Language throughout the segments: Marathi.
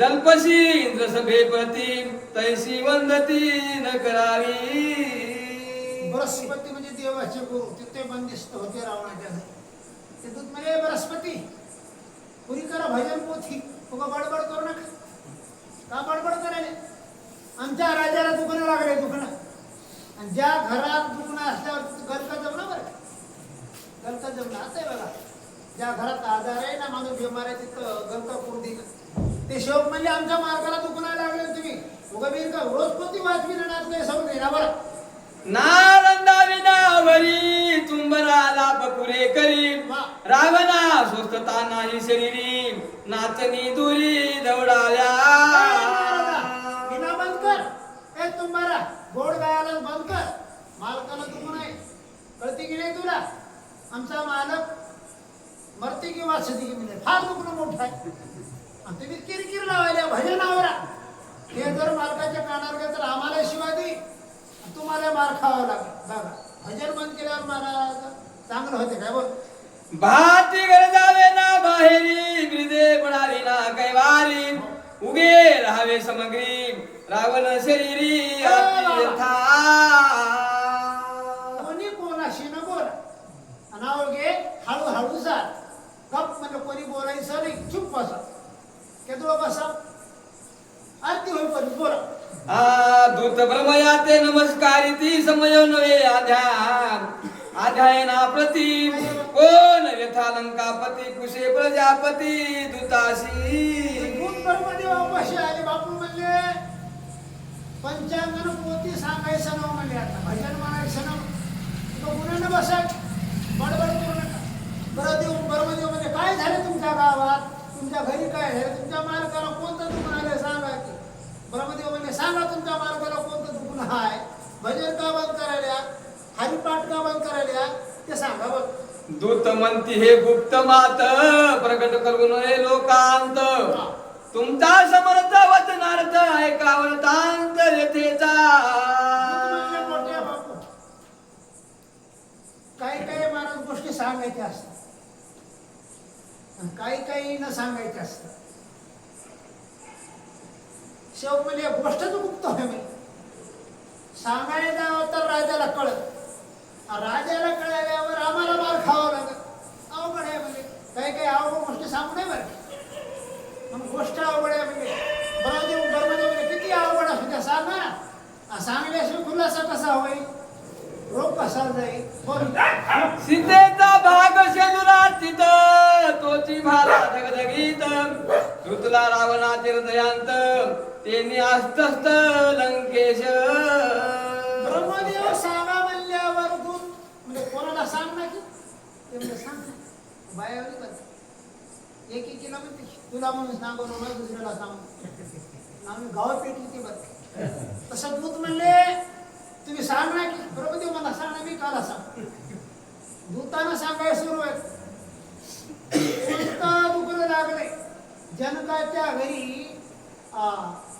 जल्पशी इंद्र सभेपती तैसी वंदती न करावी बृहस्पती म्हणजे देवाचे गुरु तिथे बंदिस्त होते रावणाच्या ते दूत म्हणजे बृहस्पती. पुरी करा भजन पोथी. उगा बडबड करू नका. का बडबड करायले? आमच्या राजाला दुखणं लागले दुखणं. आणि ज्या घरात दुखणं असल्यावर गलका जमलं बरं का? गलका जमलं. आता आहे बघा. ज्या घरात आजार आहे ना माणूस बिमार आहे तिथं गलका करून दिलं ते शोक म्हणजे आमच्या मार्गाला दुखणं लागले तुम्ही. उगा बीर का रोज पोथी वाचवी ना काही सवय ना बरं. नालंदा विनावरी तुंबरा लाभ पुरे करी रावणा स्वस्थता नाही शरीरी. नाचनी दुरी दौडाल्या बिना बंद कर. ए तुम्हारा गोड गायला बंद कर. मालकाला तू नाही. कळते की नाही तुला? आमचा मालक मरते की वाचते की म्हणजे फार दुखणं मोठं आहे. तुम्ही किरकिर लावायला भजन आवरा. ते जर मालकाच्या कानावर गेलं तर आम्हाला शिवाय दे. तुम्हाला मार खावा लागेल. बघा भजन बंद केल्यावर मला चांगलं होते काय बोल? भाती गरजावे ना बाहेरी ब्रिदे पडाली ना कैवारी. उगे राहावे समग्री रावण शरीरी. कोणी कोणाशी न बोला. अनावर घे हळूहळू जा. गप म्हणजे कोणी बोलायचं नाही. चुप बसा. केदुळा बसा। आरती होईपर्यंत बोला। आ दूत ब्रह्मयाते नमस्कारी ती समय नवे आध्यान। आध्यायना प्रति कोण व्यथा लंकापती कुशे प्रजापती दुताशी भूत कर्मदेव उपाशी आले बापू म्हणले पंचांगण पोती सांगायचं नाव म्हणले आता भजन म्हणायचं नाव तो गुन्ह्यानं बसा बडबड करू नका. बरं देव ब्रह्मदेव म्हणजे काय झालं तुमच्या गावात? तुमच्या घरी काय झालं तुमच्या मालकाला कोणतं दुखणं आलं सांगा की. ब्रह्मदेव म्हणजे सांगा तुमच्या मालकाला कोणतं दुखणं आहे? भजन का बंद करायला? हरिपाठ का बंद करायला? ते सांगा बघ दूत म्हणती हे गुप्त मात प्रकट करू नये लोकांत. तुमचा समर्थ वचनार्थ ऐकावतांत यथेचा. काही काही महाराज गोष्टी सांगायच्या असतात. काही काही न सांगायचं असतात शेव म्हणजे गोष्टच गुप्त आहे मी सांगायला तर राजाला कळत. राजाला कळल्यावर आम्हाला मार खावा लागत. अवघड आहे म्हणजे. काही काही अवघड गोष्टी सांगू नये बरं. मग गोष्ट अवघड आहे म्हणजे. बरं देऊ बरं किती अवघड असू द्या सांगा सांगल्याशिवाय खुलासा कसा होईल? रोग कसा जाईल सीतेचा भाग शेंदुरा तिथ तोची भाला धगधगीत ऋतुला रावणाचे हृदयांत त्यांनी अस्तस्त लंकेश. ब्रह्मदेव सांगा म्हणल्यावर तू म्हणजे कोणाला सांग ना की सांग ना. बायावरी बरं एक एकीला म्हणते तुला म्हणून सांगू ना दुसऱ्याला सांगू आम्ही गाव पेटली ती बस तसं दूत म्हणले तुम्ही सांग ना बरोबर देऊ मला. सांग मी काला सांग. दूतानं सांगायला सुरू आहे दुखलं लागले जनकाच्या घरी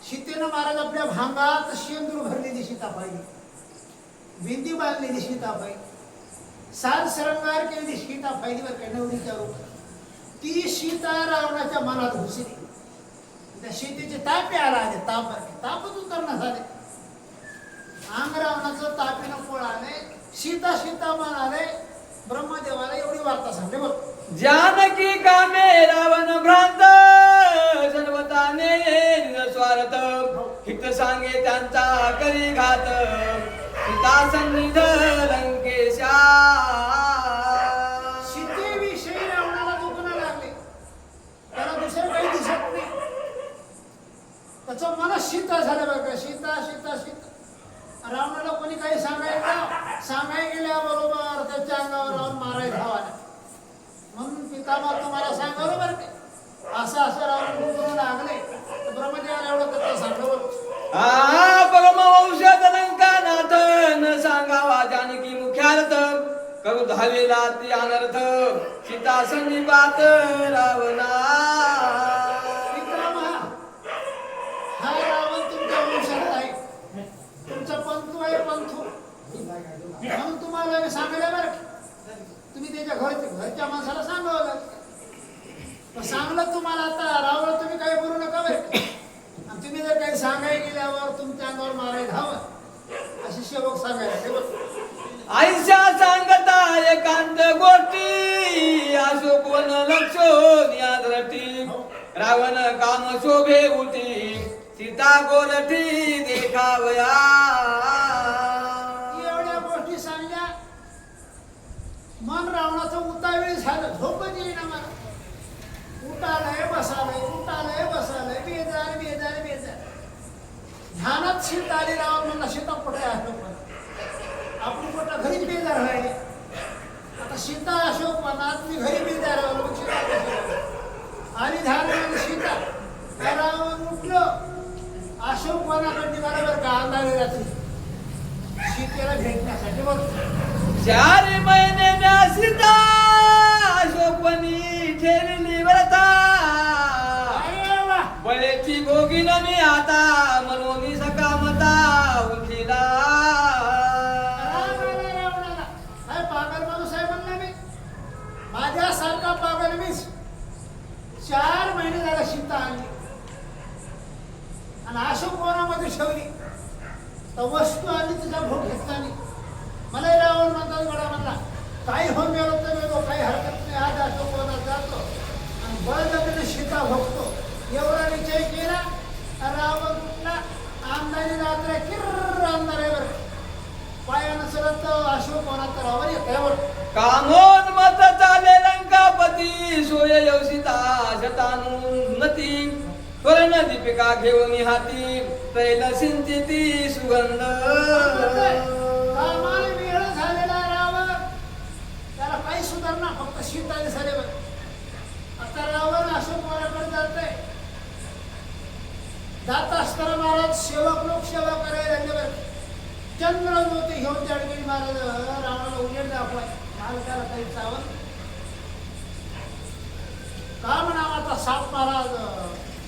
सीतेनं महाराज आपल्या भांगात शेंदूर भरलेली सीताबाई पाहिली बिंदी बांधलेली सीताबाई साल सात श्रंगार केलेली सीता पाहिली बरं नवरीच्या रूप ती सीता रावणाच्या मनात घुसली. त्या सीतेचे तापे आला आले ताप बरं तापच उतरणं झाले अंग रावणाचं तापीनं आले सीता सीता म्हणाले ब्रह्मदेवाला एवढी वार्ता सांगते बघ. जानकी कामे रावण भ्रांत सर्वताने न स्वार्थ. हित सांगे त्यांचा करी घात सीता सन्निध लंकेशा. सीतेविषयी रावणाला दुखणं लागले. त्याला दुसरं काही दिसत नाही. त्याचं मन शीत झालं बघा सीता सीता सीता रावणाला काही सांगायचं सांगाय गेल्याबरोबर त्याच्या अंगावर राहून मारायला धावाला म्हणून पितामा तुम्हाला सांगा बरोबर असं असं रावण दुखणं लागले तर ब्रह्मदेवाला एवढं कसं सांगलं बरं आ परमवंशज न सांगावा जानकी मुख्यार्थ. करू झालेला ती अनर्थ. सीता सन्निपात रावणा मुलाला सांगायला बरं तुम्ही त्याच्या घर घरच्या माणसाला सांगावं सांगलं तुम्हाला आता रावलं तुम्ही काही बोलू नका बरं आणि तुम्ही जर काही सांगायला गेल्यावर तुमच्या अंगावर मारायला धावत अशी शेवक सांगायला ठेवत आईशा सांगता एकांत गोष्टी असो कोण लक्ष रटी. हो. रावण काम शोभे उठी सीता गोरठी देखावया. मन रावणाचं उतावीळ झालं. झोपच येईना मला. उठालय बसालय उठालय बसालय. बेजार बेजार बेजार. ध्यानात शीत आली रावण म्हणला शेता कुठे अशोक आपण कुठं घरीच बेजार व्हायले? आता सीता अशोक वनात मी घरी बेजार व्हायलो, सीता आणि ध्यान म्हणजे सीता त्या रावण उठलं. अशोक वनाकडे निघाला बरं का अंधारे रात्री. सीतेला भेटण्यासाठी बघ चार महिने सीता अशोकवनी ठेरली व्रता. अरे वा बळेची भोगीन मी आता मनोनी सकामता उठीला. काय पागल माणूस आहे म्हणला मी माझ्यासारखा पागल मीच. चार महिने झाला सीता आणली. आणि अशोक वनामध्ये ठेवली. तर वस्तू आली तिचा भोग घेतला नाही मला रावण म्हणतात गडा म्हणला. काही हो मिळत तर मिळतो काही हरकत नाही. आज अशोक वनात जातो आणि बळजबरीने सीता भोगतो. एवढा निश्चय केला रावण कुठला आमदारी रात्र किर्र आमदार आहे बरं पायानं सरत अशोक वनात रावण येत आहे बरं कामोद मत चाले लंकापती सोय यवसिता शतानुन्नती स्वर्ण दीपिका घेऊन हाती तैल सिंचिती सुगंध कामाला वेळ झालेला रावण त्याला काही ना फक्त शीताने आले सारे आता रावण अशोक वनाकडे जातोय. जात असताना महाराज सेवक लोक सेवा करायला लागले बरं. चंद्र ज्योती घेऊन जडगिरी महाराज रावणाला उजेड दाखवाय. महाराजाला काही चावल काम आता साप महाराज?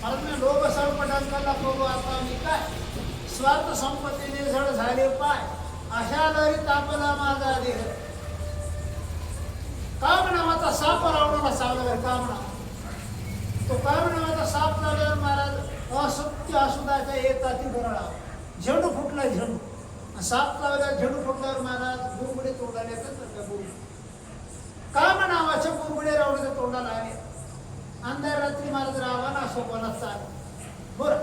महाराज लोक संपटांकाला बघू आता मी काय? स्वार्थ संपत्तीने झड झाले पाय. अशा लहरी तापला माझा देह. काम नावाचा साप रावणाला चावला काम नाव तो काम नावाचा साप झाल्यावर महाराज असत्य असुदाच्या येतात गरळा झेंडू फुटला झेंडू. साप लावल्यावर झेंडू फुटल्यावर महाराज बुरबुडे तोंडाला येतात तर त्या बुरबुडे. काम नावाच्या बुरबुडे रावणाच्या तोंडाला आले. अंधार रात्री महाराज रावाना अशोक चाल बरं.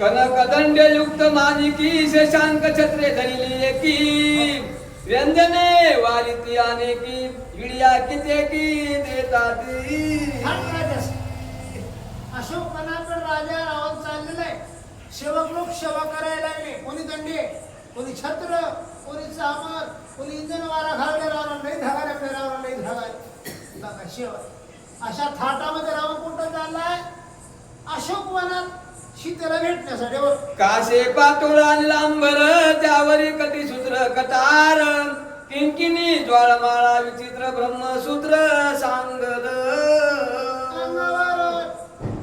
कनकदंड युक्त मानिकी शशांक छत्रे धरली एकी. व्यंजने वारिती अनेकी इडिया कितेकी देतात छान राजा अशोक वनाकडे राजा रावण चाललेला आहे. सेवक लोक सेवा करायला लागले. कोणी दंडे कोणी छत्र कोणी चामर कोणी इंधन वारा घालणे रावण नाही धागा लागले रावण नाही धागा बघा अशा थाटामध्ये रावण कुठं चाललाय? अशोक वनात शीतेला भेटण्यासाठी बरं. काशे पातोळा लांबर त्यावरी कटी सूत्र कटार किंकिनी ज्वाळमाळा विचित्र ब्रह्मसूत्र सांगद. अंगावर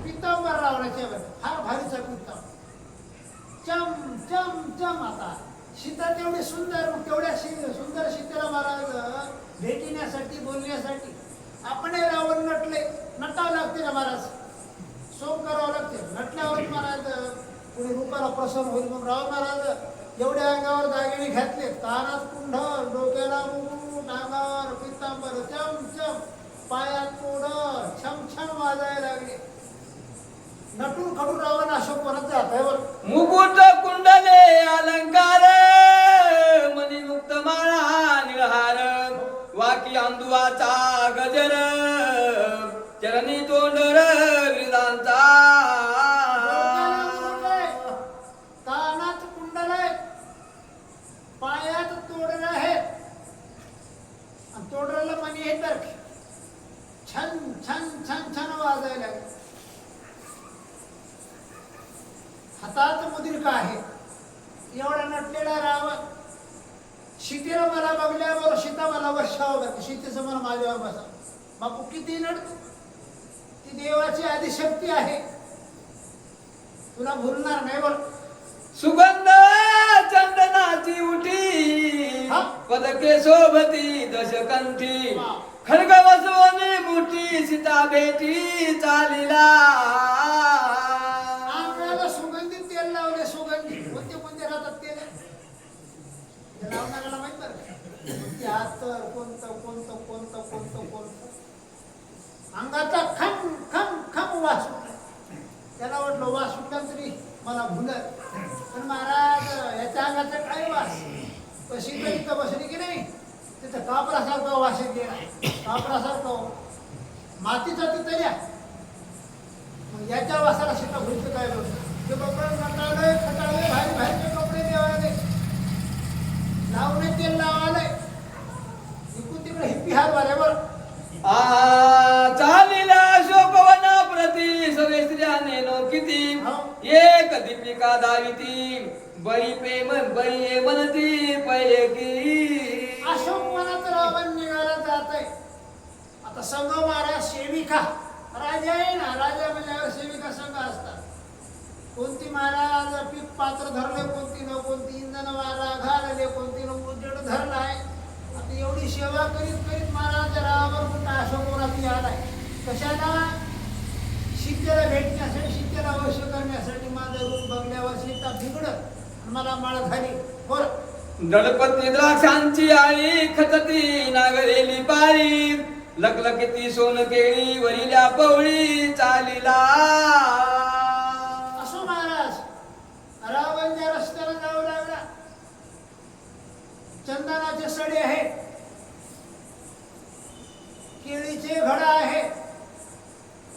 पितांबर रावणाचे बरं. फार भारीचा पितांबर चम चम चम आता. सीता तेवढी सुंदर तेवढ्या सुंदर सीतेला महाराज भेटण्यासाठी बोलण्यासाठी. आपण रावण नटले नटावं लागते ना महाराज. सोम करावं लागते. नटल्यावर महाराज पुढे रूपाला प्रसन्न होईल मग राव महाराज एवढ्या अंगावर दागिने घातले. कानात कुंडल डोक्याला मुकुट अंगावर पितांबर चम चम. पायात कोड छम छम वाजायला लागले. नटून खडून रावण अशोक वनात जात आहे बरं मुकुट कुंडले अलंकार मनी मुक्त माळा निळहार वाकी अंदुवाचा गजर चरणी तोंडर कानात कुंडल आहे पायात तोडर आहेत आणि तोडराला मनी हे तर छान छान छन छन वाजायला हातात हातात का आहे? एवढा नटलेला राव सीतेला मला बघल्यावर शिता मला वर्षावर बघ सीतेचं मला माझ्यावर बसा बापू किती नडतो ती देवाची आदिशक्ती आहे. तुला भुलणार नाही बर. सुगंध चंदनाची उठी पदके सोबती दशकंठी खडग वसवणी मोठी सीता बेटी चालिला सुगंधित तेल लावले सुगंधित कोणते कोणते राहतात तेल? लावणाऱ्याला माहीत तर कोणतं कोणतं कोणतं कोणतं कोणतं? अंगाचा खम खम खम वास त्याला वाटलं वास सुटला तरी मला भुलत. पण महाराज याच्या अंगाचा काय वास? कशी तर इथं बसली की नाही? तिथं कापरासारखं वास येते. कापरासारखं मातीचा तिथं या. मग याच्या वासाला शिटा भुलत काय बघ ते कपडे कंटाळले खटाळले भारी भारीचे कपडे देवाले. लावणे तेल लावाले. इकून तिकडे हिप्पी हार वाऱ्यावर. आ सगळे स्त्रियाने नो किती. एक दीपिका दाविती बरी प्रेम बरी ये म्हणती पैकी अशोक मनात रावण निघाला जात आहे आता संघ महाराज सेविका. राजा आहे ना राजा म्हणल्यावर सेविका संघ असतात. कोणती महाराज पीक पात्र धरले कोणती न कोणती इंधन वारा घालले कोणती न उजेड धरलाय आता एवढी सेवा करीत करीत महाराज रावावर कुठं अशोक वनात आलाय? कशाला? सीतेला भेटण्यासाठी सीतेला वश करण्यासाठी माझं रूप बघल्यावर सीता बिघडत मला माळ झाली बरं दळपती द्राक्षांची आळी खतती नागरेली पाळी लकलकीती सोन केळी वरिल्या पवळी चालिला. असो महाराज. रावण ज्या रस्त्याला जाऊ लागला चंदनाचे सडे आहेत. केळीचे घड आहे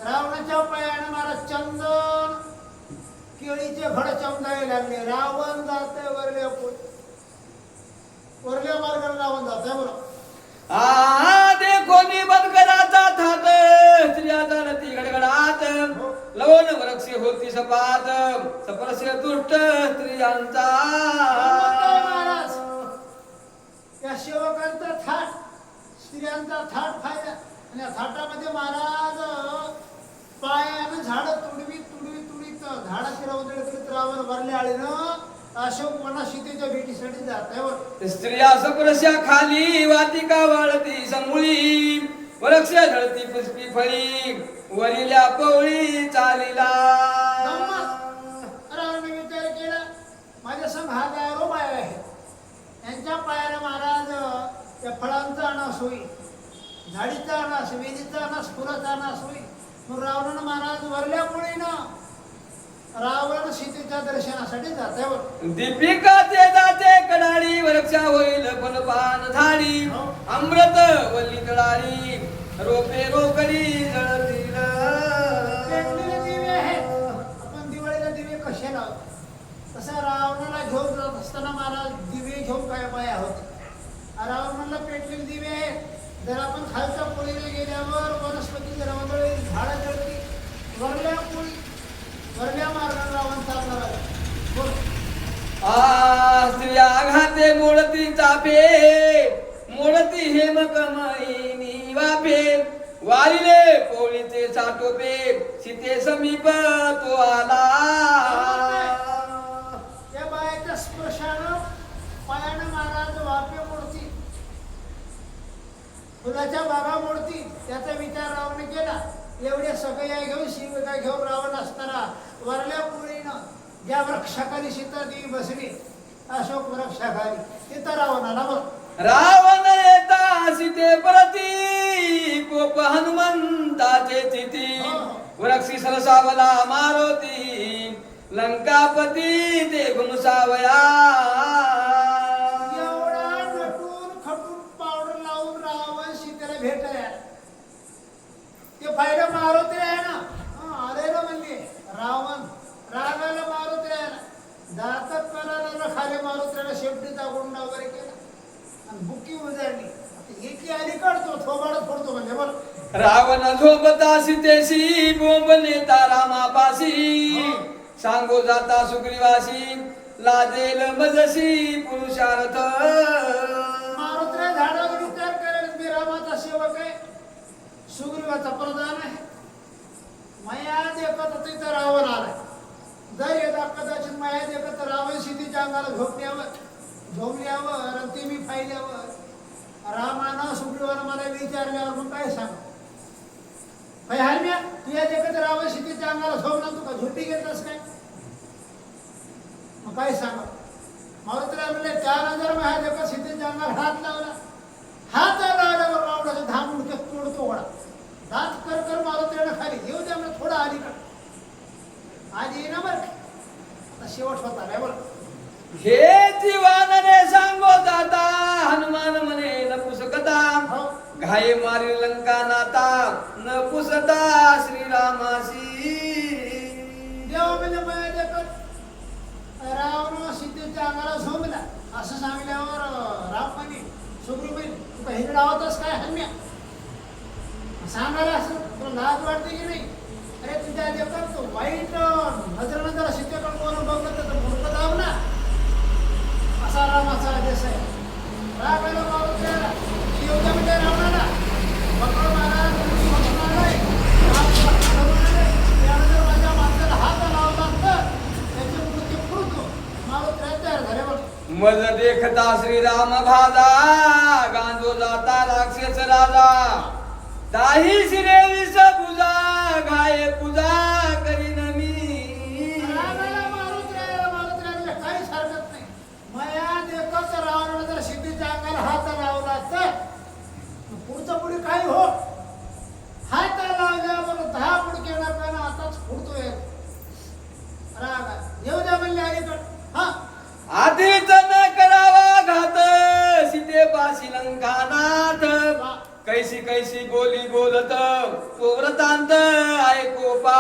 रावणाच्या पायाने महाराज चंदन केळीचे घड चमकायला लागले. रावण जाते वरल्या वरल्या मार्गाने रावण जाते बरोबर आ देखो बदकराचा थात स्त्रिया जाणती गडगडात. लवण वरक्षे होती सपात. सपरस्य तुष्ट स्त्रियांचा. महाराज. या सेवकांचा थाट स्त्रियांचा थाट फायदा. आणि थाटामध्ये महाराज पायानं झाड तुडवी तुडवी तुडवीत झाडाची रवदळ करीत रावण भरले आळीनं अशोक सीतेच्या भेटीसाठी जात आहे. स्त्रिया खाली वातिका वाळती समूळी वरक्ष झळती पुष्पी फळी वरिल्या पवळी चालिला गंमत. रावणाने विचार केला माझ्या संघ हा गायरो बाय आहे यांच्या पायाला महाराज त्या फळांचा अनास होईल झाडीचा अनास वेलीचा अनास फुलाचा अनास होईल मग रावणानं महाराज वरल्या मुळीनं रावण सीतेच्या दर्शनासाठी जाते बरं. दीपिकाचे दाते कडाळी वरक्षा होईल फलपान झाडी. अमृत वल्ली तळारी रोपे रोकडी जळतील दिवे आहेत. आपण दिवाळीला दिवे कसे लावतो तसं रावणाला घेऊन जात असताना महाराज दिवे घेऊन काय पाया होते रावण म्हणलं पेटलेले दिवे आहेत. जर आपण खालच्या पोळीला गेल्यावर वनस्पती जर वंदळी झाडं जळती वरल्या पोळी वरल्या मार्गाने रावण. आ स्त्रिया घाते मोडती चापे मोडती हेम कमाईनी वापे वारिले पोळीचे साठोपे सीते समीप तो आला. या बायाच्या स्पर्शानं पायानं महाराज वापे फुलाच्या बागा मोडती त्याचा विचार रावण केला. एवढ्या सगळ्या घेऊन शिवगा घेऊन रावण असताना वरल्या पुळीनं ज्या वृक्षाखाली सीता देवी बसली अशोक वृक्षाखाली तिथं रावण आला बरं रावण येता सीते प्रती कोप हनुमंताचे चिती वरक्षी सरसावला मारुती लंकापती ते घुमसावया सीतेला भेटायला ते पाहिलं मारुती आहे ना? हं, आले ना म्हणले रावण रागाला मारुती आहे ना? दातात करायला खाली मारुतीला शेपटीचा गुंडा वगैरे केला. आणि बुकी उजाडली एकी आली काढतो थोबाडत फोडतो म्हणजे बरं. रावण झोपता सीतेशी बोंब नेता रामापाशी सांगो जाता सुग्रीवासी लाजेल मजशी पुरुषार्थ मारुतीला झाडावर विचार करेल मी रामाचा सेवक आहे सुग्रीवाचा प्रधान आहे. माया एकत्र तिथं रावण आलाय. जर येता कदाचित माया देखत रावण सीतेच्या अंगाला झोपल्यावर झोपल्यावर आणि ते मी पाहिल्यावर रामानं सुग्रीवानं मला विचारल्यावर मग काय सांग? हरम्या तुझ्या देखत रावण सीतेच्या अंगाला झोपला तू का झोपी घेतलास काय? मग काय सांग? मारुतीला म्हणले त्यानंतर माझ्या देखत सीतेच्या अंगाला हात लावला हात लावल्यावर रावणाचा दहा मुंडके तोडतो वडा. सात कर कर मागत येणं खाली. येऊ द्या मला थोडा आधी. का आली ना बरं आता शेवट होता नाही बरं हे जीवानने सांगो दादा हनुमान म्हणे न पुसकता. हो. घाई मारी लंका नाता न पुसता श्रीरामासी देवा म्हणजे माया देखत. रावण सीतेच्या अंगाला झोंबला. असं सांगल्यावर राम म्हणे सुग्रीव तुका हिरडावतच काय हन्या सांगायला असं तुला लाज वाटते की नाही? अरे तुझ्या देखत वाईट नजरेनं जरा सीतेकडे कोण बघलं तर मूर्ख ना. असा रामाचा देश आहे. रागाला मारून द्यायला योग्य म्हणजे रावणाला. पकड मारा तुम्ही राम पकडून आलाय. माझ्या माणसाला हात तर त्याचे मृत्यू फुटतो तयार झाले बघ. मज देखता श्रीराम भाजा गांजो जाता राक्षस राजा. दाही शिरे विष पूजा घाये पूजा करीन मी. रागाला मारून द्यायला मारून द्यायला काहीच हरकत नाही. मया देखत रावणाला जर सिद्धीच्या अंगाला हात लावला तर पुढचं पुढे काय हो? हात लावल्या बघ दहा पुढे येणार का ना आताच फुटतोय. राग येऊ द्या म्हणले अलीकड. हा. आधीच न करावा घात सीते पाशी लंकानाथ कैसी कैसी बोली बोलत तो व्रतांत ऐको पा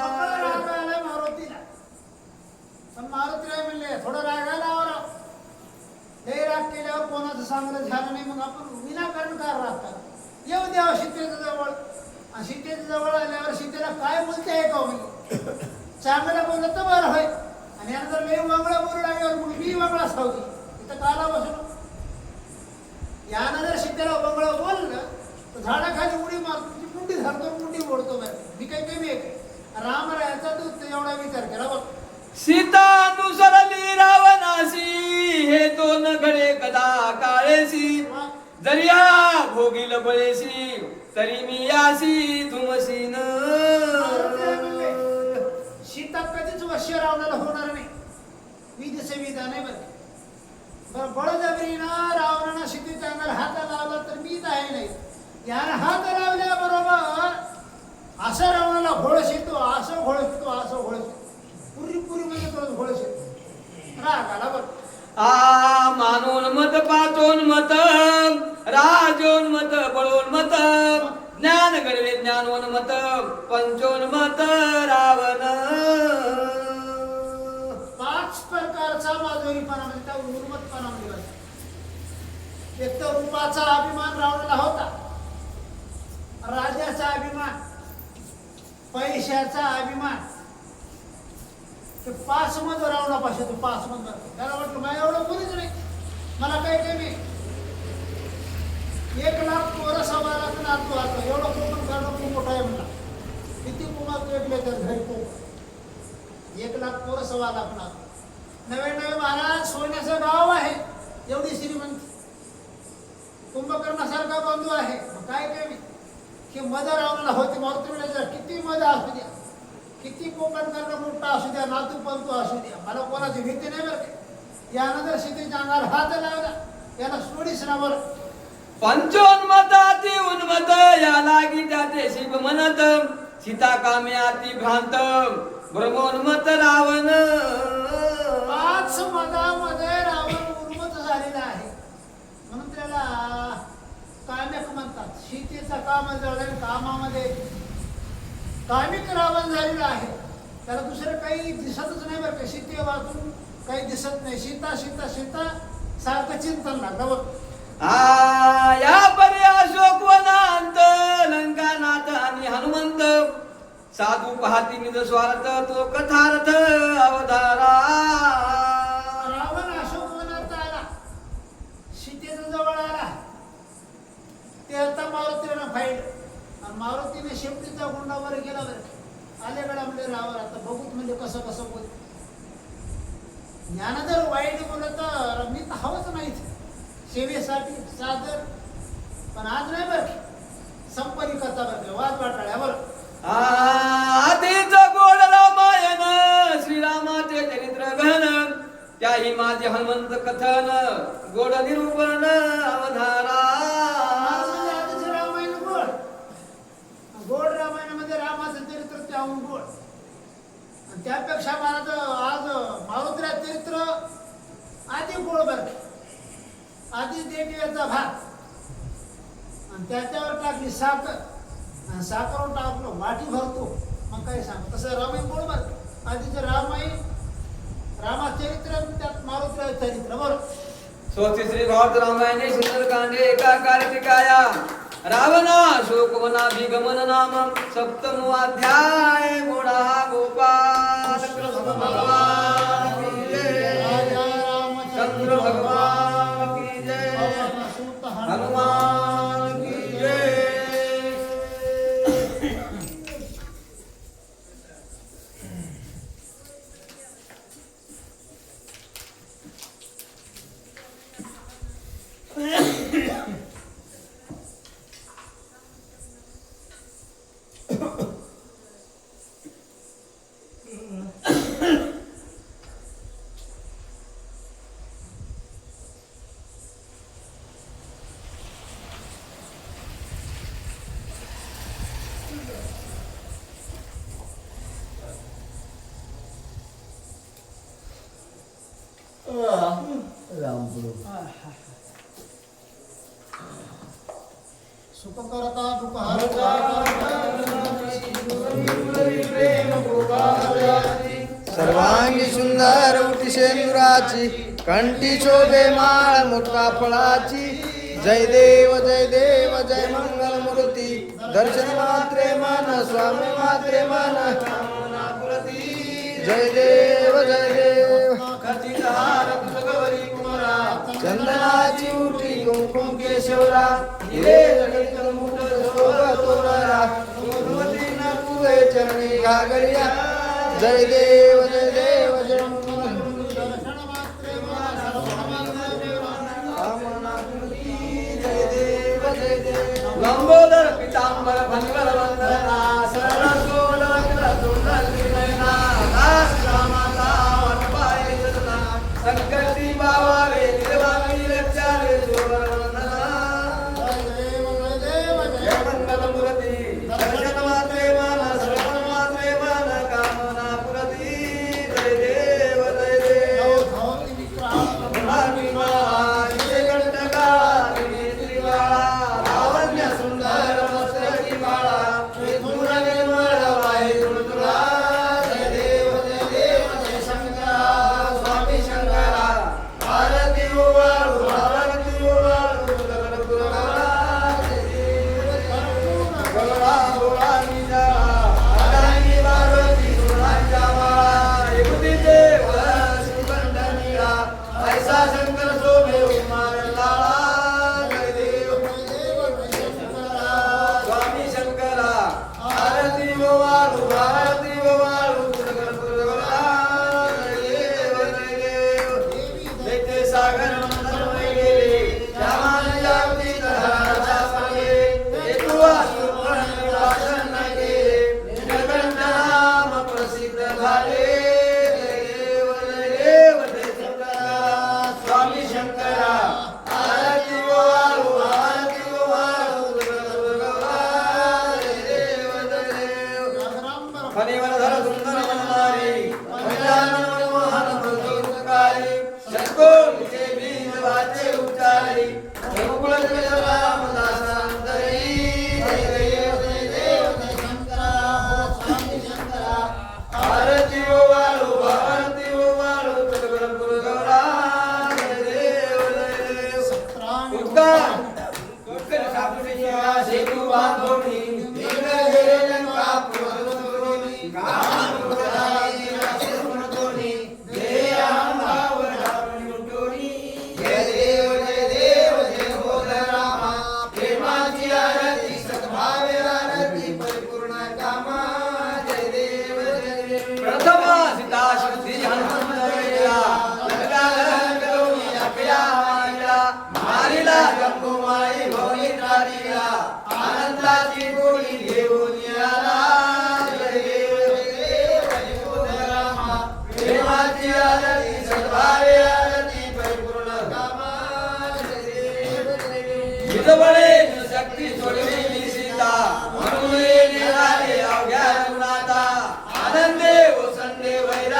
बघा राग आलाय मारुतीला. पण मारुतीला म्हणले थोडं रागायला आवरा. हे राग केल्यावर कोणाचं चांगलं झालं नाही मग आपण विनाकारण कार? राहतात येऊ द्यावं हो सीतेच्या जवळ. आणि सीतेच्या जवळ आल्यावर सीतेला काय बोलते आहे का म्हणजे चांगलं बोलत तर बरं होय. आणि यानं जर लई वंगळं बोलू लागल्यावर मग मी वंगळा सावली. इथं काला बसून यानं जर सीतेला वंगळं बोललं तर झाडाखाली उडी मारतो ती मुंडी धरतो मुंडी मोडतो मी काही कमी आहे? राम रायाचा दूत एवढा विचार केला बघ. सीता अनुसरली रावणासी हे दोन घडे कदा काळेसी. दर्या भोगील बळेसी तरी मी यासी तुमसीन. सीता कधीच वश्य रावणाला होणार नाही. विधान आहे बरं बरं. बळजबरीनं रावणानं सीतेच्या अंगाला हात लावला तर मीच आहे नाही. यानं हात लावल्याबरोबर असं रावणाला घोळस येतो असं घोळस येतो असं घोळस येतो पुरी पुरी म्हणजे तो घोळस येतो राग आला बरं आ मानून मत पाचोन मत राजोन मत बळोन मत ज्ञान घडवे ज्ञानोन मत पंचोन मत रावण. पाच प्रकारचा माधुरीपणा म्हणजे त्या एक तर रूपाचा अभिमान रावणाला होता. राजाचा अभिमान पैशाचा अभिमान. ते पाच मध रावणापाशी तो पाच मध त्याला वाटलं माझ्या एवढं कोणीच नाही. मला काही कमी? एक लाख पोरं सव्वा लाख नातू आता. एवढं कोकण करणं खूप मोठं आहे म्हणला. किती कुमार वेगळे तर घरी कोकण एक लाख पोरं सव्वा लाख नवे नवे महाराज सोन्याचं गाव आहे. एवढी श्रीमंत कुंभकर्णासारखा बंधू आहे. काय काय मी की मद रावणाला होते मारुती म्हणायचं किती मद असू द्या. किती कोकण मोठा असू द्या नातू पंतू असू द्या. मला कोणाची भीती नाही बरं का. यानं जर सीतेच्या अंगाला हात लावला. याला सोडीस ना बरं. पंचोन्मत अति उन्मत या लागी त्याचे शिव म्हणत सीता कामे अति भ्रांत. भ्रमोन्मत रावण. पाच मदामध्ये रावण उन्मत झालेला आहे म्हणून त्याला काम्यक म्हणतात. सीतेचा काम जळलं कामामध्ये कामिक रावण झालेला आहे. त्याला दुसरं काही दिसतच नाही बरं का. सीते वाचून काही दिसत नाही. सीता सीता सीता सारखं चिंतन लागलं बघ. या परी अशोक वनांत लंकानाथ आणि हनुमंत. साधू पाहती निज स्वार्थ तो कथार्थ अवधारा रावण अशोकवनात आला. सीतेच्या जवळ आला. ते आता मारुतीनं फाईट आणि मारुतीने शेपटीचा गुंडावर गेला बरं. आलेकडे म्हणजे रावर आता बघूत म्हणजे कसं कसं बोल ज्ञान जर वाईट बोलत तर मी तर हवंच नाही सेवेसाठी सादर. पण आज नाही बरं. संपली करता बरं. वाद वाटाळ्या बरं. गोड रामायण श्रीरामाचे चरित्र घन त्याही माझे हनुमंत कथन गोड निरूपण अवधारा औंढूळ आणि त्यापेक्षा मला तर आज मारुद्रा चरित्र आधी गोळ बर. आधी देवीचा भात. आणि त्याच्यावर टाकली साखर. आणि साखरवर टाकलो वाटी भरतो. मग काही सांग? तसं रामाई गोळबर आधीचं रामाई रामाचरित्र त्यात मारुद्रा चरित्र बरोबर स्वस्ति श्री भागवत रामायणे सुंदरकांडे एका कार्तिकाया रावणा शोकवना विगमन नाम सप्तमोध्याय गुणा गोपाल सर्वांगी सुंदर उठिशे नुराची कंठी शोभे माळ मुठा फळाची. जय देव जय देव जय मंगल मूर्ती. दर्शन मात्रे मन स्वामी मात्रे मन. जय देव जय देव चंदनाची उठी कुमकुम केशवरा हिरे जडित मुठ शोभ तोररा गुरुमती न पुवे चरणी घागरिया जय देव जय देव जय लंबोदर पितांबर भंगर वंदना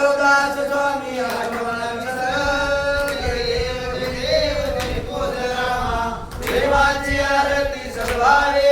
माधवदास स्वामी देवाची आरती सर्वारे